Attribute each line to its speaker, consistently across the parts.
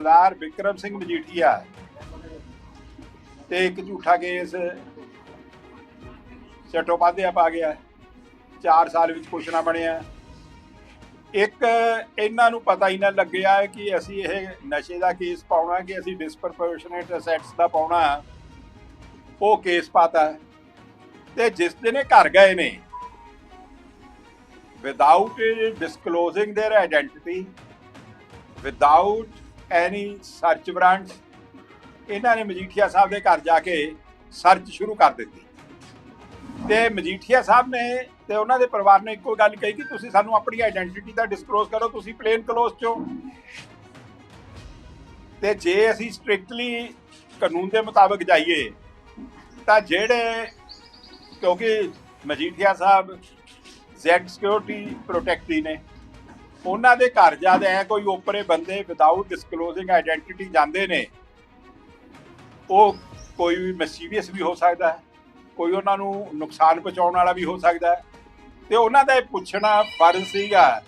Speaker 1: ਸਰਦਾਰ ਵਿਕਰਮ ਸਿੰਘ ਮਜੀਠੀਆ ਤੇ ਇੱਕ ਝੂਠਾ ਕੇਸ ਚਟੋਪਾਧਿਆ ਪਾ ਗਿਆ 4 ਸਾਲ ਵਿੱਚ ਕੁਛ ਨਾ ਬਣਿਆ। ਇੱਕ ਇਹਨਾਂ ਨੂੰ ਪਤਾ ਹੀ ਨਾ ਲੱਗਿਆ ਕਿ ਅਸੀਂ ਇਹ ਨਸ਼ੇ ਦਾ ਕੇਸ ਪਾਉਣਾ, ਕਿ ਅਸੀਂ ਡਿਸਪਰਪੋਰਸ਼ਨੇਟ ਅਸੈਟਸ ਦਾ ਪਾਉਣਾ। ਉਹ ਕੇਸ ਪਾਤਾ। ਤੇ ਜਿਸ ਦਿਨ ਇਹ ਘਰ ਗਏ ਨੇ without disclosing their identity without any search warrant ਇਹਨਾਂ ਨੇ ਮਜੀਠੀਆ ਸਾਹਿਬ ਦੇ ਘਰ ਜਾ ਕੇ ਸਰਚ ਸ਼ੁਰੂ ਕਰ ਦਿੱਤੀ। ਤੇ ਮਜੀਠੀਆ ਸਾਹਿਬ ਨੇ ਤੇ ਉਹਨਾਂ ਦੇ ਪਰਿਵਾਰ ਨੇ ਇੱਕੋ ਗੱਲ ਕਹੀ ਕਿ ਤੁਸੀਂ ਸਾਨੂੰ ਆਪਣੀ ਆਇਡੈਂਟੀਟੀ ਦਾ ਡਿਸਕਲੋਜ਼ ਕਰੋ, ਤੁਸੀਂ ਪਲੇਨ ਕਲੋਜ਼ ਚੋਂ ਤੇ ਜੇ ਅਸੀਂ ਸਟ੍ਰਿਕਟਲੀ ਕਾਨੂੰਨ ਦੇ ਮੁਤਾਬਕ ਜਾਈਏ, ਤਾਂ ਜਿਹੜੇ ਕਿਉਂਕਿ ਮਜੀਠੀਆ ਸਾਹਿਬ ਜ਼ੈਡ ਸਿਕਿਉਰਿਟੀ ਪ੍ਰੋਟੈਕਟੀ ਨੇ ਉਹਨਾਂ ਦੇ ਘਰ ਜਾਂਦੇ ਐ ਕੋਈ ਓਪਰੇ ਬੰਦੇ ਵਿਦਆਊਟ ਡਿਸਕਲੋਜ਼ਿੰਗ ਆਇਡੈਂਟੀਟੀ ਜਾਂਦੇ ਨੇ, ਉਹ ਕੋਈ ਵੀ ਮਿਸਚੀਵੀਅਸ ਵੀ ਹੋ ਸਕਦਾ ਹੈ, ਕੋਈ ਉਹਨਾਂ ਨੂੰ ਨੁਕਸਾਨ ਪਹੁੰਚਾਉਣ ਵਾਲਾ ਵੀ ਹੋ ਸਕਦਾ ਹੈ। ਤੇ ਉਹਨਾਂ ਦਾ ਇਹ ਪੁੱਛਣਾ ਫਰਜ਼ ਸੀਗਾ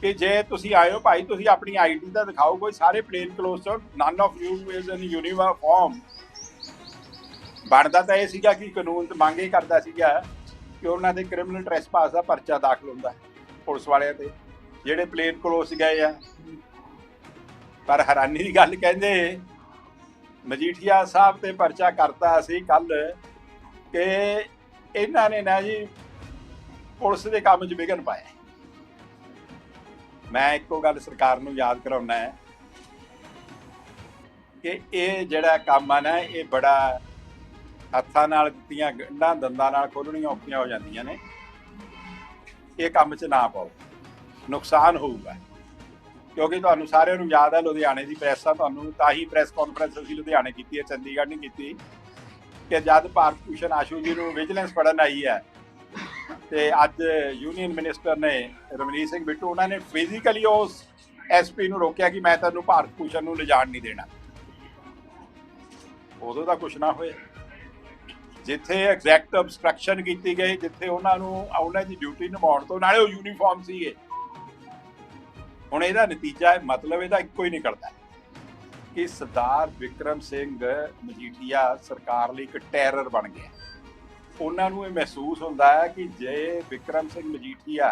Speaker 1: ਕਿ ਜੇ ਤੁਸੀਂ ਆਏ ਹੋ ਭਾਈ, ਤੁਸੀਂ ਆਪਣੀ ਆਈਡੀ ਤਾਂ ਦਿਖਾਓ ਕੋਈ ਸਾਰੇ ਪਲੇਨ ਕਲੋਜ਼ ਤੋਂ none of you is in uniform ਬਣਦਾ ਤਾਂ ਇਹ ਸੀਗਾ ਕਿ ਕਾਨੂੰਨ ਤੇ ਮੰਗ ਇਹ ਕਰਦਾ ਸੀਗਾ ਕਿ ਉਹਨਾਂ ਦੇ ਕ੍ਰਿਮੀਨਲ ਟ੍ਰੈਸਪਾਸ ਦਾ ਪਰਚਾ ਦਾਖਲ ਹੁੰਦਾ ਪੁਲਿਸ ਵਾਲਿਆਂ ਤੇ। ਜਿਹੜੇ ਪਲੇਨ ਕਲੋਸ ਗਏ ਆ। ਪਰ ਹੈਰਾਨੀ ਦੀ ਗੱਲ ਕਹਿੰਦੇ, ਮਜੀਠੀਆ ਸਾਹਿਬ ਤੇ ਪਰਚਾ ਕਰਤਾ ਸੀ ਕੱਲ ਕਿ ਇਹਨਾਂ ਨੇ ਨਾ ਜੀ ਪੁਲਿਸ ਦੇ ਕੰਮ 'ਚ ਵਿਘਨ ਪਾਇਆ। ਮੈਂ ਇੱਕੋ ਗੱਲ ਸਰਕਾਰ ਨੂੰ ਯਾਦ ਕਰਾਉਣਾ ਹੈ ਕਿ ਇਹ ਜਿਹੜਾ ਕੰਮ ਆ ਨਾ, ਇਹ ਬੜਾ ਹੱਥਾਂ ਨਾਲ ਦਿੱਤੀਆਂ, ਗੰਢਾਂ, ਦੰਦਾਂ ਨਾਲ ਖੋਲਣੀਆਂ ਔਖੀਆਂ ਹੋ ਜਾਂਦੀਆਂ ਨੇ। ਇਹ ਕੰਮ 'ਚ ਨਾ ਪਾਓ। ਨੁਕਸਾਨ ਹੋਊਗਾ। ਕਿਉਂਕਿ ਤੁਹਾਨੂੰ ਸਾਰਿਆਂ ਨੂੰ ਯਾਦ ਹੈ, ਲੁਧਿਆਣੇ ਦੀ ਪ੍ਰੈਸ ਆ ਤੁਹਾਨੂੰ, ਤਾਂ ਹੀ ਪ੍ਰੈਸ ਕਾਨਫਰੰਸ ਅਸੀਂ ਲੁਧਿਆਣੇ ਕੀਤੀ ਹੈ, ਚੰਡੀਗੜ੍ਹ ਨਹੀਂ ਕੀਤੀ। ਕਿ ਜਦ ਭਾਰਤ ਭੂਸ਼ਣ ਆਸ਼ੂ ਜੀ ਨੂੰ ਵਿਜੀਲੈਂਸ ਪੜਨ ਆਈ ਹੈ, ਤੇ ਅੱਜ ਯੂਨੀਅਨ ਮਿਨਿਸਟਰ ਨੇ ਰਮਨੀਤ ਸਿੰਘ ਬਿੱਟੂ, ਉਹਨਾਂ ਨੇ ਫਿਜ਼ੀਕਲੀ ਉਸ ਐਸਪੀ ਨੂੰ ਰੋਕਿਆ ਕਿ ਮੈਂ ਤੈਨੂੰ ਭਾਰਤ ਭੂਸ਼ਣ ਨੂੰ ਲਿਜਾਣ ਨਹੀਂ ਦੇਣਾ। ਉਦੋਂ ਦਾ ਕੁਝ ਨਾ ਹੋਇਆ ਜਿੱਥੇ ਐਗਜ਼ੈਕਟ ਅਬਸਟਰਕਸ਼ਨ ਕੀਤੀ ਗਈ, ਜਿੱਥੇ ਉਹਨਾਂ ਨੂੰ ਉਹਨਾਂ ਦੀ ਡਿਊਟੀ ਨਿਭਾਉਣ ਤੋਂ, ਨਾਲੇ ਉਹ ਯੂਨੀਫਾਰਮ ਸੀਗੇ। ਹੁਣ ਇਹਦਾ ਨਤੀਜਾ ਮਤਲਬ ਇਹਦਾ ਇੱਕੋ ਹੀ ਨਿਕਲਦਾ ਕਿ ਸਰਦਾਰ ਵਿਕਰਮ ਸਿੰਘ ਮਜੀਠੀਆ ਸਰਕਾਰ ਲਈ ਇੱਕ ਟੈਰਰ ਬਣ ਗਿਆ ਉਹਨਾਂ ਨੂੰ ਇਹ ਮਹਿਸੂਸ ਹੁੰਦਾ ਹੈ ਕਿ ਜੇ Vikram Singh Majithia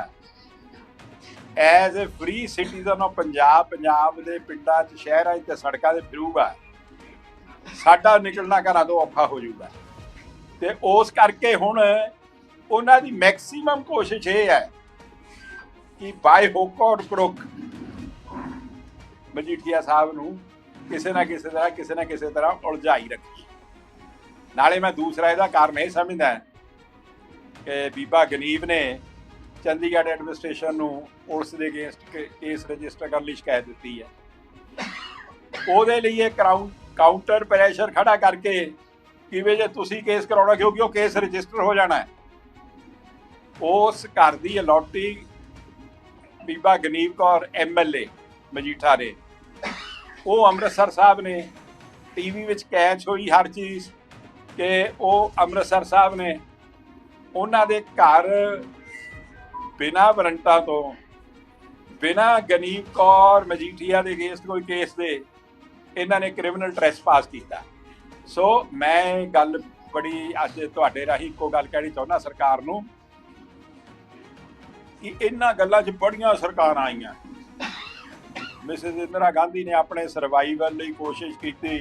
Speaker 1: as a free citizen of Punjab Punjab ਦੇ ਪਿੰਡਾਂ 'ਚ, ਸ਼ਹਿਰਾਂ 'ਚ ਤੇ ਸੜਕਾਂ 'ਤੇ ਫਿਰੂਗਾ ਸਾਡਾ ਨਿਕਲਣਾ ਘਰਾਂ ਤੋਂ ਔਖਾ ਹੋ ਜਾਊਗਾ। ਤੇ ਉਸ ਕਰਕੇ ਹੁਣ ਉਹਨਾਂ ਦੀ ਮੈਕਸਿਮਮ ਕੋਸ਼ਿਸ਼ ਇਹ ਹੈ ਕਿ ਬਾਏ ਹੁੱਕ ਔਰ ਕਰੁਕ। ਮਜੀਠੀਆ ਸਾਹਿਬ ਨੂੰ ਕਿਸੇ ਨਾ ਕਿਸੇ ਤਰ੍ਹਾਂ, ਕਿਸੇ ਨਾ ਕਿਸੇ ਤਰ੍ਹਾਂ ਉਲਝਾਈ ਰੱਖੀ। ਨਾਲੇ ਮੈਂ ਦੂਸਰਾ ਇਹਦਾ ਕਾਰਨ ਇਹ ਸਮਝਦਾ ਕਿ ਬੀਬਾ ਗਨੀਬ ਨੇ ਚੰਡੀਗੜ੍ਹ ਐਡਮਿਨਿਸਟ੍ਰੇਸ਼ਨ ਨੂੰ ਪੁਲਿਸ ਦੇ ਅਗੇਂਸਟ ਕੇਸ ਰਜਿਸਟਰ ਕਰਨ ਲਈ ਸ਼ਿਕਾਇਤ ਦਿੱਤੀ ਹੈ। ਉਹਦੇ ਲਈ ਇਹ ਕਰਾਊਂ, ਕਾਊਂਟਰ ਪ੍ਰੈਸ਼ਰ ਖੜਾ ਕਰਕੇ ਕਿਵੇਂ ਜੇ ਤੁਸੀਂ ਕੇਸ ਕਰਾਉਣਾ, ਕਿਉਂਕਿ ਉਹ ਕੇਸ ਰਜਿਸਟਰ ਹੋ ਜਾਣਾ ਹੈ। ਉਸ ਘਰ ਦੀ ਅਲੌਟੀ ਬੀਬਾ ਗਨੀਵ ਕੌਰ ਐਮਐਲਏ ਮਜੀਠਾ ਦੇ ਉਹ ਅੰਮ੍ਰਿਤਸਰ ਸਾਹਿਬ ਨੇ ਟੀਵੀ ਵਿੱਚ ਕੈਚ ਹੋਈ ਹਰ ਚੀਜ਼ ਕਿ ਉਹ ਅੰਮ੍ਰਿਤਸਰ ਸਾਹਿਬ ਨੇ ਉਹਨਾਂ ਦੇ ਘਰ ਬਿਨਾ ਵਾਰੰਟਾਂ ਤੋਂ, ਬਿਨਾ ਗਨੀਬ ਕੌਰ ਮਜੀਠੀਆ ਦੇ ਕੇਸ ਕੋਈ ਕੇਸ ਦੇ, ਇਹਨਾਂ ਨੇ ਕ੍ਰਿਮੀਨਲ ਟ੍ਰੈਸਪਾਸ ਕੀਤਾ। ਸੋ ਮੈਂ ਗੱਲ ਬੜੀ ਅੱਜ ਤੁਹਾਡੇ ਰਾਹੀਂ ਇੱਕੋ ਗੱਲ ਕਹਿਣੀ ਚਾਹੁੰਦਾ ਸਰਕਾਰ ਨੂੰ ਕਿ ਇਹਨਾਂ ਗੱਲਾਂ 'ਚ ਬੜੀਆਂ ਸਰਕਾਰਾਂ ਆਈਆਂ। ਮਿਸਿਸ ਇੰਦਰਾ ਗਾਂਧੀ ਨੇ ਆਪਣੇ ਸਰਵਾਈਵਲ ਲਈ ਕੋਸ਼ਿਸ਼ ਕੀਤੀ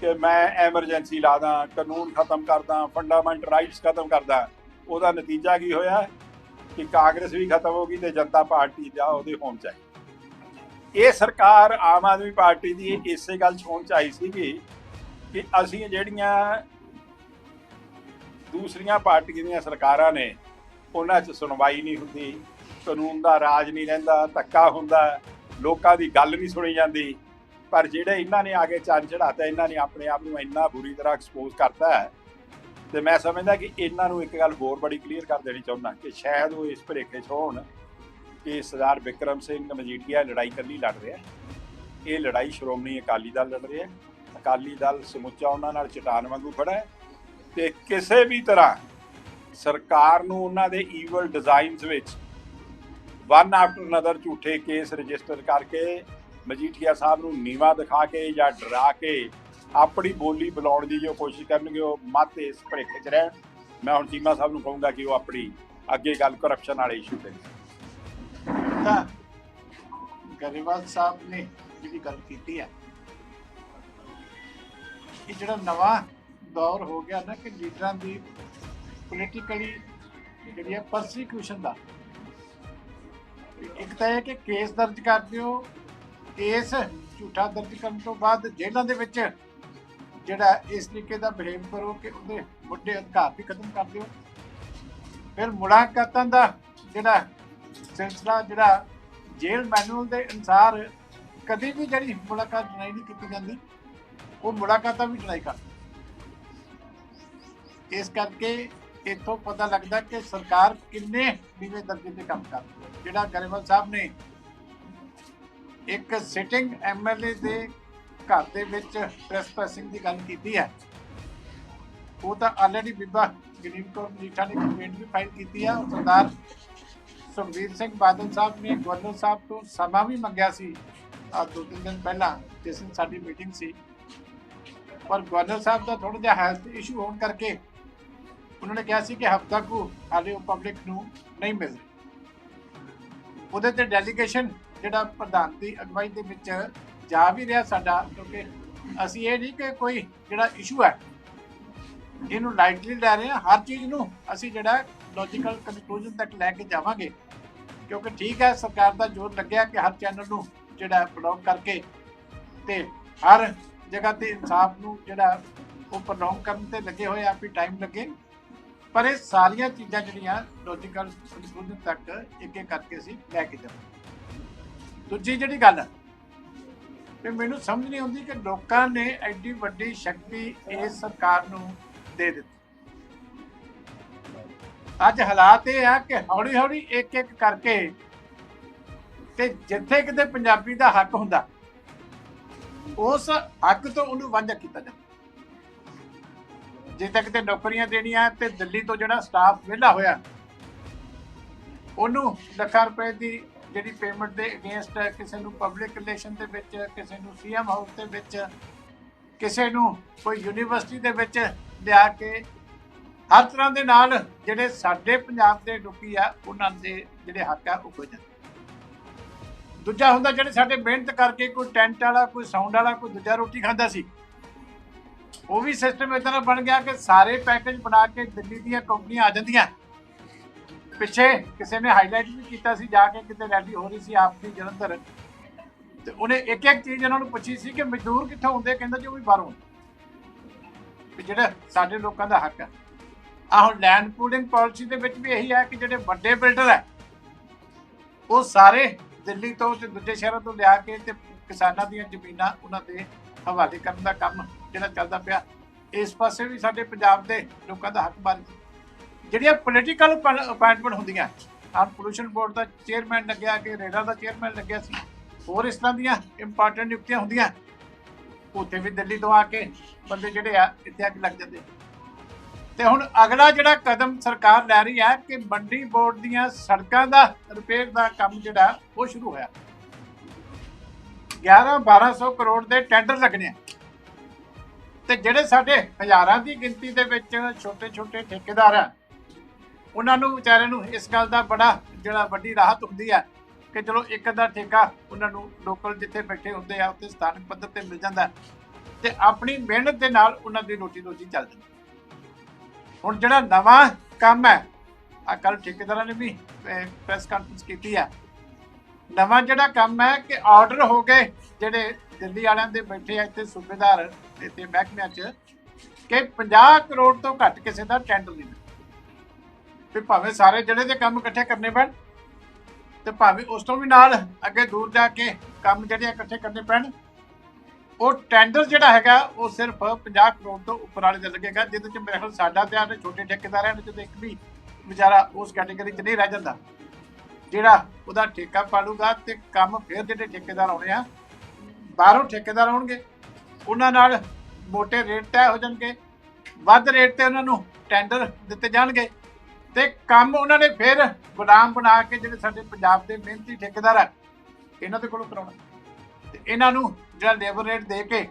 Speaker 1: ਕਿ ਮੈਂ ਐਮਰਜੈਂਸੀ ਲਾ ਦਾਂ, ਕਾਨੂੰਨ ਖਤਮ ਕਰਦਾ ਫੰਡਾਮੈਂਟਲ ਰਾਈਟਸ ਖਤਮ ਕਰਦਾ ਉਹਦਾ ਨਤੀਜਾ ਕੀ ਹੋਇਆ? ਕਿ ਕਾਂਗਰਸ ਵੀ ਖਤਮ ਹੋ ਗਈ ਤੇ ਜਨਤਾ ਪਾਰਟੀ ਦਾ ਉਹਦੇ ਹੋਣ ਚਾਹੀ। ਇਹ ਸਰਕਾਰ ਆਮ ਆਦਮੀ ਪਾਰਟੀ ਦੀ ਇਸੇ ਗੱਲ 'ਚ ਹੋਣ ਚਾਹੀ ਸੀ ਕਿ ਅਸੀਂ ਜਿਹੜੀਆਂ ਦੂਸਰੀਆਂ ਪਾਰਟੀਆਂ ਦੀਆਂ ਸਰਕਾਰਾਂ ਨੇ ਉਹਨਾਂ 'ਚ ਸੁਣਵਾਈ ਨਹੀਂ ਹੁੰਦੀ, ਕਾਨੂੰਨ ਦਾ ਰਾਜ ਨਹੀਂ ਰਹਿੰਦਾ, ਧੱਕਾ ਹੁੰਦਾ, ਲੋਕਾਂ ਦੀ ਗੱਲ ਨਹੀਂ ਸੁਣੀ ਜਾਂਦੀ। ਪਰ ਜਿਹੜੇ ਇਹਨਾਂ ਨੇ ਆ ਕੇ ਚੰਨ ਚੜਾਤਾ ਇਹਨਾਂ ਨੇ ਆਪਣੇ ਆਪ ਨੂੰ ਇੰਨਾ ਬੁਰੀ ਤਰ੍ਹਾਂ ਐਕਸਪੋਜ਼ ਕਰਤਾ ਹੈ, ਤੇ ਮੈਂ ਸਮਝਦਾ ਕਿ ਇਹਨਾਂ ਨੂੰ ਇੱਕ ਗੱਲ ਹੋਰ ਬੜੀ ਕਲੀਅਰ ਕਰ ਦੇਣੀ ਚਾਹੁੰਦਾ ਕਿ ਸ਼ਾਇਦ ਉਹ ਇਸ ਭਰੇਖੇ 'ਚ ਹੋਣ ਕਿ ਸਰਦਾਰ ਵਿਕਰਮ ਸਿੰਘ ਮਜੀਠੀਆ ਲੜਾਈ ਕੱਲੀ ਲੜ ਰਿਹਾ ਇਹ ਲੜਾਈ ਸ਼੍ਰੋਮਣੀ ਅਕਾਲੀ ਦਲ ਲੜ ਰਿਹਾ ਅਕਾਲੀ ਦਲ ਸਮੁੱਚਾ ਉਹਨਾਂ ਨਾਲ ਚਟਾਨ ਵਾਂਗੂ ਖੜਾ ਹੈ ਤੇ ਕਿਸੇ ਵੀ ਤਰ੍ਹਾਂ ਸਰਕਾਰ ਨੂੰ ਉਹਨਾਂ ਦੇ ਈਵਲ ਡਿਜ਼ਾਈਨਸ ਵਿੱਚ ਵਨ ਆਫਟਰ ਅਨਦਰ ਝੂਠੇ ਕੇਸ ਰਜਿਸਟਰ ਕਰਕੇ ਮਜੀਠੀਆ ਸਾਹਿਬ ਨੂੰ ਨੀਵਾ ਦਿਖਾ ਕੇ ਜਾਂ ਡਰਾ ਕੇ ਆਪਣੀ ਬੋਲੀ ਬੁਲਾਉਣ ਦੀ ਜੋ ਕੋਸ਼ਿਸ਼ ਕਰਨਗੇ, ਉਹ ਮਤ ਇਸ ਭਰੇਖੇ 'ਚ ਰਹਿਣ। ਮੈਂ ਹੁਣ ਚੀਮਾ ਸਾਹਿਬ ਨੂੰ ਕਹੂੰਗਾ ਕਿ ਉਹ ਆਪਣੀ ਅੱਗੇ ਗੱਲ ਕਰਪਸ਼ਨ ਵਾਲੇ ਇਸ਼ੂ ਤੇ।
Speaker 2: ਤਾਂ ਗਰੇਵਾਲ ਸਾਹਿਬ ਨੇ ਜਿਹੜੀ ਗੱਲ ਕੀਤੀ ਹੈ ਕਿ ਜਿਹੜਾ ਨਵਾਂ ਦੌਰ ਹੋ ਗਿਆ ਨਾ ਕਿ ਲੀਡਰਾਂ ਦੀ ਪੋਲੀਟੀਕਲੀ ਜਿਹੜੀ ਹੈ ਪਰਸੀਕਿਊਸ਼ਨ ਦਾ। ਇੱਕ ਤਾਂ ਇਹ ਕਿ ਕੇਸ ਦਰਜ ਕਰ ਦਿਓ। ਕੇਸ ਝੂਠਾ ਦਰਜ ਕਰਨ ਤੋਂ ਬਾਅਦ ਜੇਲ੍ਹਾਂ ਦੇ ਵਿੱਚ ਜਿਹੜਾ ਇਸ ਤਰੀਕੇ ਦਾ ਬਿਹੇਵ ਕਰੋ ਕਿ ਉਹਦੇ ਵੱਡੇ ਅਧਿਕਾਰ ਵੀ ਖਤਮ ਕਰ ਦਿਓ। ਫਿਰ ਮੁਲਾਕਾਤਾਂ ਦਾ ਜਿਹੜਾ ਸਿਲਸਿਲਾ, ਜਿਹੜਾ ਜੇਲ੍ਹ ਮੈਨੂਅਲ ਦੇ ਅਨੁਸਾਰ ਕਦੀ ਵੀ ਜਿਹੜੀ ਮੁਲਾਕਾਤ ਡਿਨਾਈ ਨਹੀਂ ਕੀਤੀ ਜਾਂਦੀ, ਉਹ ਮੁਲਾਕਾਤਾਂ ਵੀ ਡਿਨਾਈ ਕਰ ਇਸ ਕਰਕੇ ਇੱਥੋਂ ਪਤਾ ਲੱਗਦਾ ਕਿ ਸਰਕਾਰ ਕਿੰਨੇ ਨੀਵੇਂ ਦਰਜੇ ਤੇ ਕੰਮ ਕਰ ਰਹੀ ਹੈ। ਜਿਹੜਾ ਗਰੇਵਾਲ ਸਾਹਿਬ ਨੇ ਇੱਕ ਸਿਟਿੰਗ ਐਮਐਲਏ ਦੇ ਘਰ ਦੇ ਵਿੱਚ ਟ੍ਰੈਸਪੈਸਿੰਗ ਦੀ ਗੱਲ ਕੀਤੀ ਹੈ, ਉਹ ਤਾਂ ਆਲਰੇਡੀ ਬੀਬਾ ਗਰੀਬ ਕੌਰ ਮਜੀਠਾ ਨੇ ਕੰਪਲੇਂਟ ਵੀ ਫਾਈਲ ਕੀਤੀ ਹੈ ਸਰਦਾਰ ਸੁਖਬੀਰ ਸਿੰਘ ਬਾਦਲ ਸਾਹਿਬ ਨੇ ਗਵਰਨਰ ਸਾਹਿਬ ਤੋਂ ਸਮਾਂ ਵੀ ਮੰਗਿਆ ਸੀ। ਆ ਦੋ ਤਿੰਨ ਦਿਨ ਪਹਿਲਾਂ ਜਿਸ ਦਿਨ ਸਾਡੀ ਮੀਟਿੰਗ ਸੀ। ਪਰ ਗਵਰਨਰ ਸਾਹਿਬ ਦਾ ਥੋੜਾ ਜਿਹਾ ਹੈਲਥ ਇਸ਼ੂ ਹੋਣ ਕਰਕੇ ਉਹਨਾਂ ਨੇ ਕਿਹਾ ਸੀ ਕਿ ਹਫਤਾ ਕੁ ਹਾਲੇ ਉਹ ਪਬਲਿਕ ਨੂੰ ਨਹੀਂ ਮਿਲ ਰਹੀ ਉਹਦੇ ਤੇ ਡੈਲੀਗੇਸ਼ਨ ਜਿਹੜਾ ਪ੍ਰਧਾਨ ਦੀ ਅਗਵਾਈ ਦੇ ਵਿੱਚ ਜਾ ਵੀ ਰਿਹਾ ਸਾਡਾ ਕਿਉਂਕਿ ਅਸੀਂ ਇਹ ਨਹੀਂ ਕਿ ਕੋਈ ਜਿਹੜਾ ਇਸ਼ੂ ਹੈ ਇਹਨੂੰ ਲਾਈਟਲੀ ਲੈ ਰਹੇ ਹਾਂ ਹਰ ਚੀਜ਼ ਨੂੰ ਅਸੀਂ ਜਿਹੜਾ ਲੌਜੀਕਲ ਕਨਕਲੂਜਨ ਤੱਕ ਲੈ ਕੇ ਜਾਵਾਂਗੇ ਕਿਉਂਕਿ ਠੀਕ ਹੈ ਸਰਕਾਰ ਦਾ ਜ਼ੋਰ ਲੱਗਿਆ ਕਿ ਹਰ ਚੈਨਲ ਨੂੰ ਜਿਹੜਾ ਬਲੌਕ ਕਰਕੇ ਤੇ ਹਰ ਜਗ੍ਹਾ ਤੇ ਇਨਸਾਫ ਨੂੰ ਜਿਹੜਾ ਉਹ ਪ੍ਰੋਗਰਾਮ ਕਰਨ ਤੇ ਲੱਗੇ ਹੋਏ ਆ ਵੀ ਟਾਈਮ ਲੱਗੇ ਪਰ ਇਹ ਸਾਰੀਆਂ ਚੀਜ਼ਾਂ ਜਿਹੜੀਆਂ ਲੌਜੀਕਲ ਕਨਕਲੂਜਨ ਤੱਕ ਇੱਕ ਕਰਕੇ ਅਸੀਂ ਲੈ ਕੇ ਜਾਵਾਂਗੇ। ਦੂਜੀ ਜਿਹੜੀ ਗੱਲ ਤੇ ਮੈਨੂੰ ਸਮਝ ਨਹੀਂ ਆਉਂਦੀ ਕਿ ਲੋਕਾਂ ਨੇ ਐਡੀ ਵੱਡੀ ਸ਼ਕਤੀ ਇਸ ਸਰਕਾਰ ਨੂੰ ਦੇ ਦਿੱਤੀ। ਅੱਜ ਹਾਲਾਤ ਇਹ ਆ ਕਿ ਹੌਲੀ ਹੌਲੀ ਇੱਕ ਇੱਕ ਕਰਕੇ ਤੇ ਜਿੱਥੇ ਕਿਤੇ ਪੰਜਾਬੀ ਦਾ ਹੱਕ ਹੁੰਦਾ, ਉਸ ਹੱਕ ਤੋਂ ਉਹਨੂੰ ਵਾਂਝਾ ਕੀਤਾ ਜਾਂਦਾ। ਜੇ ਤੱਕ ਤੇ ਨੌਕਰੀਆਂ ਦੇਣੀਆਂ ਤੇ ਦਿੱਲੀ ਤੋਂ ਜਿਹੜਾ ਸਟਾਫ ਵਿਹਲਾ ਹੋਇਆ, ਉਹਨੂੰ ਲੱਖਾਂ ਰੁਪਏ ਦੀ ਜਿਹੜੀ ਪੇਮੈਂਟ ਦੇ ਅਗੇਂਸਟ ਕਿਸੇ ਨੂੰ ਪਬਲਿਕ ਰਿਲੇਸ਼ਨ ਦੇ ਵਿੱਚ, ਕਿਸੇ ਨੂੰ ਸੀਐਮ ਹਾਊਸ ਦੇ ਵਿੱਚ, ਕਿਸੇ ਨੂੰ ਕੋਈ ਯੂਨੀਵਰਸਿਟੀ ਦੇ ਵਿੱਚ ਲਿਆ ਕੇ ਹਰ ਤਰ੍ਹਾਂ ਦੇ ਨਾਲ ਜਿਹੜੇ ਸਾਡੇ ਪੰਜਾਬ ਦੇ ਲੋਕੀ ਆ, ਉਹਨਾਂ ਦੇ ਜਿਹੜੇ ਹੱਕ ਆ, ਉਹ ਖੋ ਜਾਂਦੇ ਦੂਜਾ ਹੁੰਦਾ ਜਿਹੜੇ ਸਾਡੇ ਮਿਹਨਤ ਕਰਕੇ ਕੋਈ ਟੈਂਟ ਵਾਲਾ, ਕੋਈ ਸਾਊਂਡ ਵਾਲਾ, ਕੋਈ ਦੂਜਾ ਰੋਟੀ ਖਾਂਦਾ ਸੀ ਉਹ ਵੀ ਸਿਸਟਮ ਇਦਾਂ ਦਾ ਬਣ ਗਿਆ ਕਿ ਸਾਰੇ ਪੈਕੇਜ ਬਣਾ ਕੇ ਦਿੱਲੀ ਦੀਆਂ ਕੰਪਨੀਆਂ ਆ ਜਾਂਦੀਆਂ। ਪਿੱਛੇ ਕਿਸੇ ਨੇ ਹਾਈਲਾਈਟ ਵੀ ਕੀਤਾ ਸੀ, ਜਾ ਕੇ ਕਿਤੇ ਰੈਲੀ ਹੋ ਰਹੀ ਸੀ ਆਪ ਜਲੰਧਰ। ਤੇ ਉਹਨੇ ਇੱਕ ਇੱਕ ਚੀਜ਼ ਇਹਨਾਂ ਨੂੰ ਪੁੱਛੀ ਸੀ ਕਿ ਮਜ਼ਦੂਰ ਕਿੱਥੋਂ ਹੁੰਦੇ, ਕਹਿੰਦਾ ਜੀ ਉਹ ਵੀ ਬਾਹਰੋਂ। ਵੀ ਜਿਹੜਾ ਸਾਡੇ ਲੋਕਾਂ ਦਾ ਹੱਕ ਹੈ ਆਹ ਹੁਣ ਲੈਂਡ ਪੂਲਿੰਗ ਪਾਲਿਸੀ ਦੇ ਵਿੱਚ ਵੀ ਇਹੀ ਹੈ ਕਿ ਜਿਹੜੇ ਵੱਡੇ ਬਿਲਡਰ ਹੈ ਉਹ ਸਾਰੇ ਦਿੱਲੀ ਤੋਂ ਤੇ ਦੂਜੇ ਸ਼ਹਿਰਾਂ ਤੋਂ ਲਿਆ ਕੇ ਤੇ ਕਿਸਾਨਾਂ ਦੀਆਂ ਜ਼ਮੀਨਾਂ ਉਹਨਾਂ ਦੇ ਹਵਾਲੇ ਕਰਨ ਦਾ ਕੰਮ ਜਿਹੜਾ ਚੱਲਦਾ ਪਿਆ, ਇਸ ਪਾਸੇ ਵੀ ਸਾਡੇ ਪੰਜਾਬ ਦੇ ਲੋਕਾਂ ਦਾ ਹੱਕ ਬਣ ਜਿਹੜੀਆਂ ਪੋਲੀਟੀਕਲ ਅਪਾਇੰਟਮੈਂਟ ਹੁੰਦੀਆਂ, ਆਹ ਪੋਲੂਸ਼ਨ ਬੋਰਡ ਦਾ ਚੇਅਰਮੈਨ ਲੱਗਿਆ ਕਿ ਰੇਰਾ ਦਾ ਚੇਅਰਮੈਨ ਲੱਗਿਆ ਸੀ, ਹੋਰ ਇਸ ਤਰ੍ਹਾਂ ਦੀਆਂ ਇੰਪੋਰਟੈਂਟ ਨਿਯੁਕਤੀਆਂ ਹੁੰਦੀਆਂ, ਉੱਥੇ ਵੀ ਦਿੱਲੀ ਤੋਂ ਆ ਕੇ ਬੰਦੇ ਜਿਹੜੇ ਆ, ਇੱਥੇ ਆ ਕੇ ਲੱਗ ਜਾਂਦੇ। ਤੇ ਹੁਣ ਅਗਲਾ ਜਿਹੜਾ ਕਦਮ ਸਰਕਾਰ ਲੈ ਰਹੀ ਹੈ ਕਿ ਮੰਡੀ ਬੋਰਡ ਦੀਆਂ ਸੜਕਾਂ ਦਾ ਰਿਪੇਅਰ ਦਾ ਕੰਮ ਜਿਹੜਾ, ਉਹ ਸ਼ੁਰੂ ਹੋਇਆ। 11 1200 ਕਰੋੜ ਦੇ ਟੈਂਡਰ ਲੱਗਣੇ ਆ। ਤੇ ਜਿਹੜੇ ਸਾਡੇ ਹਜ਼ਾਰਾਂ ਦੀ ਗਿਣਤੀ ਦੇ ਵਿੱਚ ਛੋਟੇ ਛੋਟੇ ਠੇਕੇਦਾਰ ਆ, ਉਹਨਾਂ ਨੂੰ ਵਿਚਾਰਿਆਂ ਨੂੰ ਇਸ ਗੱਲ ਦਾ ਬੜਾ ਜਿਹੜਾ ਵੱਡੀ ਰਾਹਤ ਹੁੰਦੀ ਹੈ ਕਿ ਚਲੋ ਇੱਕ ਅੱਧਾ ਠੇਕਾ ਉਹਨਾਂ ਨੂੰ ਲੋਕਲ ਜਿੱਥੇ ਬੈਠੇ ਹੁੰਦੇ ਆ, ਉੱਥੇ ਸਥਾਨਕ ਪੱਧਰ ਤੇ ਮਿਲ ਜਾਂਦਾ ਤੇ ਆਪਣੀ ਮਿਹਨਤ ਦੇ ਨਾਲ ਉਹਨਾਂ ਦੀ ਰੋਟੀ ਰੋਜੀ ਚੱਲਦੀ ਹੁਣ ਜਿਹੜਾ ਨਵਾਂ ਕੰਮ ਹੈ ਆ ਕੱਲ ਠੇਕੇਦਾਰਾਂ ਨੇ ਵੀ ਪ੍ਰੈਸ ਕਾਨਫਰੰਸ ਕੀਤੀ ਹੈ ਨਵਾਂ ਜਿਹੜਾ ਕੰਮ ਹੈ ਕਿ ਆਰਡਰ ਹੋ ਗਏ ਜਿਹੜੇ ਦਿੱਲੀ ਵਾਲਿਆਂ ਦੇ ਬੈਠੇ ਆ ਇੱਥੇ ਸੂਬੇਦਾਰ ਇੱਥੇ ਮਹਿਕਮਿਆਂ 'ਚ ਕਿ 50 ਕਰੋੜ ਤੋਂ ਘੱਟ ਕਿਸੇ ਦਾ ਟੈਂਡਰ ਨਹੀਂ ਵੀ ਭਾਵੇਂ ਸਾਰੇ ਜਿਹੜੇ ਦੇ ਕੰਮ ਇਕੱਠੇ ਕਰਨੇ ਪੈਣ ਤੇ ਭਾਵੇਂ ਉਸ ਤੋਂ ਵੀ ਨਾਲ ਅੱਗੇ ਦੂਰ ਜਾ ਕੇ ਕੰਮ ਜਿਹੜੇ ਆ ਇਕੱਠੇ ਕਰਨੇ ਪੈਣ, ਉਹ ਟੈਂਡਰ ਜਿਹੜਾ ਹੈਗਾ, ਉਹ ਸਿਰਫ 50 ਕਰੋੜ ਤੋਂ ਉੱਪਰ ਵਾਲੇ ਦੇ ਲੱਗੇਗਾ, ਜਿਹਦੇ ਚ ਮੇਰੇ ਖਿਆਲ ਸਾਡਾ ਧਿਆਨ ਛੋਟੇ ਠੇਕੇਦਾਰਾਂ ਨੇ ਜਦੋਂ ਇੱਕ ਵੀ ਵਿਚਾਰਾ ਉਸ ਕੈਟਾਗਰੀ 'ਚ ਨਹੀਂ ਰਹਿ ਜਾਂਦਾ। ਜਿਹੜਾ ਉਹਦਾ ਠੇਕਾ ਪਾਲੂਗਾ ਤੇ ਕੰਮ ਫਿਰ ਜਿਹੜੇ ਠੇਕੇਦਾਰ ਆਉਣੇ ਆ, ਬਾਹਰੋਂ ਠੇਕੇਦਾਰ ਆਉਣਗੇ। ਉਹਨਾਂ ਨਾਲ ਮੋٹے ਰੇਟ ਤੈਅ ਹੋ ਜਾਣਗੇ, ਵੱਧ ਰੇਟ ਤੇ ਉਹਨਾਂ ਨੂੰ ਟੈਂਡਰ ਦਿੱਤੇ ਜਾਣਗੇ ਤੇ ਕੰਮ ਉਹਨਾਂ ਨੇ ਫਿਰ ਗੁਲਾਮ ਬਣਾ ਕੇ ਜਿਹੜੇ ਸਾਡੇ ਪੰਜਾਬ ਦੇ ਮਿਹਨਤੀ ਠੇਕੇਦਾਰ ਆ, ਇਹਨਾਂ ਦੇ ਕੋਲੋਂ ਕਰਾਉਣਾ। ਤੇ ਇਹਨਾਂ ਨੂੰ ਜਿਹੜਾ ਲੇਬਰ ਰੇਟ ਦੇ ਕੇ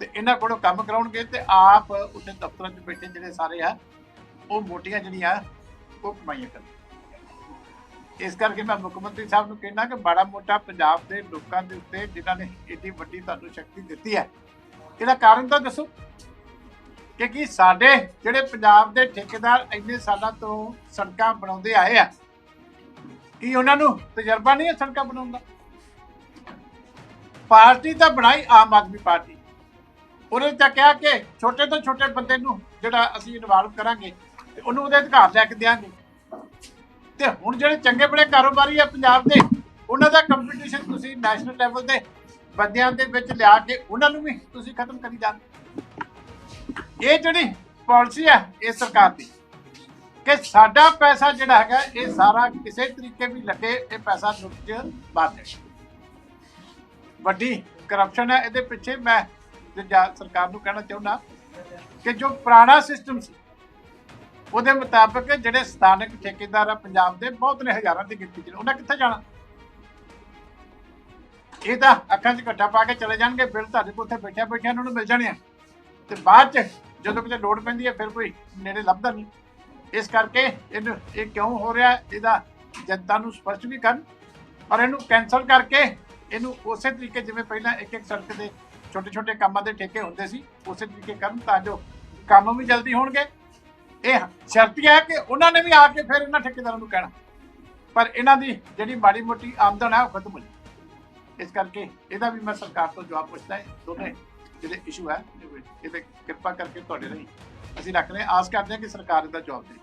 Speaker 2: ਤੇ ਇਹਨਾਂ ਕੋਲੋਂ ਕੰਮ ਕਰਾਉਣਗੇ ਤੇ ਆਪ ਉੱਥੇ ਦਫ਼ਤਰਾਂ 'ਚ ਬੈਠੇ ਜਿਹੜੇ ਸਾਰੇ ਆ, ਉਹ ਮੋਟੀਆਂ ਜਿਹੜੀਆਂ, ਉਹ ਕਮਾਈਆਂ ਕਰਨ ਇਸ ਕਰਕੇ ਮੈਂ ਮੁੱਖ ਮੰਤਰੀ ਸਾਹਿਬ ਨੂੰ ਕਹਿਣਾ ਕਿ ਬੜਾ ਮੋਟਾ ਪੰਜਾਬ ਦੇ ਲੋਕਾਂ ਦੇ ਉੱਤੇ ਜਿਨ੍ਹਾਂ ਨੇ ਏਡੀ ਵੱਡੀ ਤੁਹਾਨੂੰ ਸ਼ਕਤੀ ਦਿੱਤੀ ਹੈ, ਇਹਦਾ ਕਾਰਨ ਤਾਂ ਦੱਸੋ? ਕਿ ਕੀ ਸਾਡੇ ਜਿਹੜੇ ਪੰਜਾਬ ਦੇ ਠੇਕੇਦਾਰ ਇੰਨੇ ਸਾਲਾਂ ਤੋਂ ਸੜਕਾਂ ਬਣਾਉਂਦੇ ਆਏ ਆ, ਕੀ ਉਹਨਾਂ ਨੂੰ ਤਜਰਬਾ ਨਹੀਂ ਹੈ ਸੜਕਾਂ ਬਣਾਉਣ ਦਾ? ਪਾਰਟੀ ਤਾਂ ਬਣਾਈ ਆਮ ਆਦਮੀ ਪਾਰਟੀ। ਉਹਨੇ ਤਾਂ ਕਿਹਾ ਕਿ ਛੋਟੇ ਤੋਂ ਛੋਟੇ ਬੰਦੇ ਨੂੰ ਜਿਹੜਾ ਅਸੀਂ ਇਨਵੋਲਵ ਕਰਾਂਗੇ, ਤੇ ਉਹਨੂੰ ਉਹਦੇ ਅਧਿਕਾਰ ਲੈ ਕੇ ਦਿਆਂਗੇ। ਤੇ ਹੁਣ ਜਿਹੜੇ ਚੰਗੇ ਬੜੇ ਕਾਰੋਬਾਰੀ ਆ ਪੰਜਾਬ ਦੇ, ਉਹਨਾਂ ਦਾ ਕੰਪੀਟੀਸ਼ਨ ਤੁਸੀਂ ਨੈਸ਼ਨਲ ਲੈਵਲ ਤੇ ਬੰਦਿਆਂ ਦੇ ਵਿੱਚ ਲਿਆ ਕੇ ਉਹਨਾਂ ਨੂੰ ਵੀ ਤੁਸੀਂ ਖਤਮ ਕਰੀ ਜਾਂਦੇ ਇਹ ਜਿਹੜੀ ਪਾਲਿਸੀ ਹੈ ਇਹ ਸਰਕਾਰ ਦੀ। ਕਿ ਸਾਡਾ ਪੈਸਾ ਜਿਹੜਾ ਹੈਗਾ, ਇਹ ਸਾਰਾ ਕਿਸੇ ਤਰੀਕੇ ਵੀ ਲੱਗੇ, ਇਹ ਪੈਸਾ ਲੁੱਟ ਚ ਬਾਹਰ ਜਾਏ ਵੱਡੀ ਕਰਪਸ਼ਨ ਹੈ ਇਹਦੇ ਪਿੱਛੇ ਮੈਂ ਤੇ ਸਰਕਾਰ ਨੂੰ ਕਹਿਣਾ ਚਾਹੁੰਦਾ ਕਿ ਜੋ ਪੁਰਾਣਾ ਸਿਸਟਮ ਸੀ ਉਹਦੇ ਮੁਤਾਬਕ ਜਿਹੜੇ ਸਥਾਨਕ ਠੇਕੇਦਾਰ ਆ ਪੰਜਾਬ ਦੇ ਬਹੁਤ ਨੇ ਹਜ਼ਾਰਾਂ ਦੀ ਗਿਣਤੀ ਚ ਨੇ, ਉਹਨਾਂ ਕਿੱਥੇ ਜਾਣਾ? ਇਹ ਤਾਂ ਅੱਖਾਂ 'ਚ ਘੱਟਾ ਪਾ ਕੇ ਚਲੇ ਜਾਣਗੇ ਬਿੱਲ ਤੁਹਾਡੇ ਕੋਲ ਉੱਥੇ ਬੈਠਿਆ ਬੈਠਿਆ ਉਹਨਾਂ ਨੂੰ ਮਿਲ ਜਾਣੇ ਆ। ਤੇ ਬਾਅਦ 'ਚ ਜਦੋਂ ਕਿਤੇ ਲੋੜ ਪੈਂਦੀ ਹੈ ਫਿਰ ਕੋਈ ਨੇੜੇ ਲੱਭਦਾ ਨਹੀਂ। ਇਸ ਕਰਕੇ ਇਹਨੂੰ ਇਹ ਕਿਉਂ ਹੋ ਰਿਹਾ? ਇਹਦਾ ਜਨਤਾ ਨੂੰ ਸਪਸ਼ਟ ਵੀ ਕਰਨ ਔਰ ਇਹਨੂੰ ਕੈਨਸਲ ਕਰਕੇ ਇਹਨੂੰ ਉਸੇ ਤਰੀਕੇ ਜਿਵੇਂ ਪਹਿਲਾਂ ਇੱਕ ਇੱਕ ਸੜਕ ਦੇ ਛੋਟੇ ਛੋਟੇ ਕੰਮਾਂ ਦੇ ਠੇਕੇ ਹੁੰਦੇ ਸੀ ਉਸੇ ਤਰੀਕੇ ਕਰਨ ਤਾਂ ਜੋ ਕੰਮ ਵੀ ਜਲਦੀ ਹੋਣਗੇ। ਇਹ ਸ਼ਰਤ ਇਹ ਹੈ ਕਿ ਉਹਨਾਂ ਨੇ ਵੀ ਆ ਕੇ ਫਿਰ ਇਹਨਾਂ ਠੇਕੇਦਾਰਾਂ ਨੂੰ ਕਹਿਣਾ। ਪਰ ਇਹਨਾਂ ਦੀ ਜਿਹੜੀ ਮਾੜੀ ਮੋਟੀ ਆਮਦਨ ਹੈ ਉਹ ਖਤਮ ਹੋ ਜਾਏ ਇਸ ਕਰਕੇ ਇਹਦਾ ਵੀ ਮੈਂ ਸਰਕਾਰ ਤੋਂ ਜਵਾਬ ਪੁੱਛਦਾ ਹੈ। ਦੋਨੇ ਜਿਹੜੇ ਇਸ਼ੂ ਹੈ, ਇਹਦੇ ਕਿਰਪਾ ਕਰਕੇ ਤੁਹਾਡੇ ਲਈ ਅਸੀਂ ਰੱਖਦੇ ਹਾਂ। ਆਸ ਕਰਦੇ ਹਾਂ ਕਿ ਸਰਕਾਰ ਇਹਦਾ ਜਵਾਬ ਦੇ